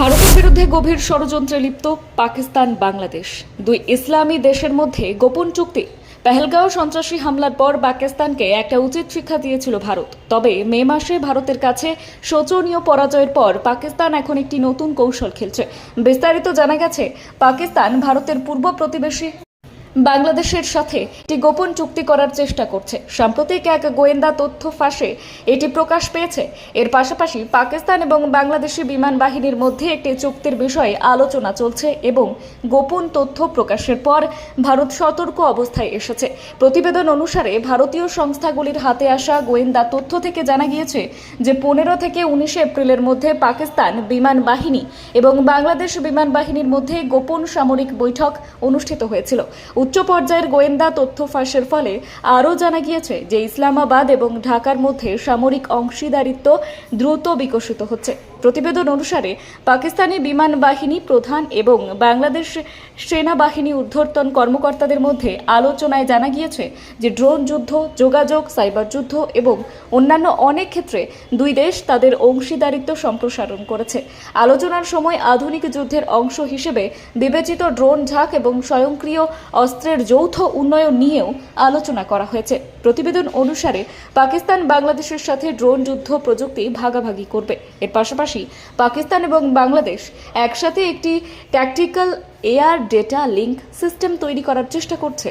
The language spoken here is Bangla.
ভারতের বিরুদ্ধে গভীর ষড়যন্ত্রে লিপ্ত পাকিস্তান বাংলাদেশ। দুই ইসলামী দেশের মধ্যে গোপন চুক্তি। পেহেলগাঁও সন্ত্রাসী হামলার পর পাকিস্তানকে একটা উচিত শিক্ষা দিয়েছিল ভারত। তবে মে মাসে ভারতের কাছে শোচনীয় পরাজয়ের পর পাকিস্তান এখন একটি নতুন কৌশল খেলছে। বিস্তারিত জানা গেছে, পাকিস্তান ভারতের পূর্ব প্রতিবেশী বাংলাদেশের সাথে একটি গোপন চুক্তি করার চেষ্টা করছে। সাম্প্রতিক এক গোয়েন্দা তথ্য ফাঁসে এটি প্রকাশ পেয়েছে। এর পাশাপাশি পাকিস্তান এবং বাংলাদেশি বিমান বাহিনীর মধ্যে একটি চুক্তির বিষয়ে আলোচনা চলছে এবং গোপন তথ্য প্রকাশের পর ভারত সতর্ক অবস্থায় এসেছে। প্রতিবেদন অনুসারে ভারতীয় সংস্থাগুলির হাতে আসা গোয়েন্দা তথ্য থেকে জানা গিয়েছে যে পনেরো থেকে উনিশে এপ্রিলের মধ্যে পাকিস্তান বিমান বাহিনী এবং বাংলাদেশ বিমান বাহিনীর মধ্যে গোপন সামরিক বৈঠক অনুষ্ঠিত হয়েছিল। উচ্চ পর্যায়ের গোয়েন্দা তথ্য ফাঁসের ফলে আরও জানা গিয়েছে যে ইসলামাবাদ এবং ঢাকার মধ্যে সামরিক অংশীদারিত্ব দ্রুত বিকশিত হচ্ছে। প্রতিবেদন অনুসারে পাকিস্তানি বিমান বাহিনী প্রধান এবং বাংলাদেশ সেনাবাহিনী ঊর্ধ্বতন কর্মকর্তাদের মধ্যে আলোচনায় জানা গিয়েছে যে ড্রোন যুদ্ধ, যোগাযোগ, সাইবার যুদ্ধ এবং অন্যান্য অনেক ক্ষেত্রে দুই দেশ তাদের অংশীদারিত্ব সম্প্রসারণ করেছে। আলোচনার সময় আধুনিক যুদ্ধের অংশ হিসেবে বিবেচিত ড্রোন ঝাঁক এবং স্বয়ংক্রিয় অস্ত্রের যৌথ উন্নয়ন নিয়েও আলোচনা করা হয়েছে। প্রতিবেদন অনুসারে পাকিস্তান বাংলাদেশের সাথে ড্রোন যুদ্ধ প্রযুক্তি ভাগাভাগি করবে। এর পাশাপাশি পাকিস্তান এবং বাংলাদেশ একসাথে একটি tactical air data link system তৈরি করার চেষ্টা করছে।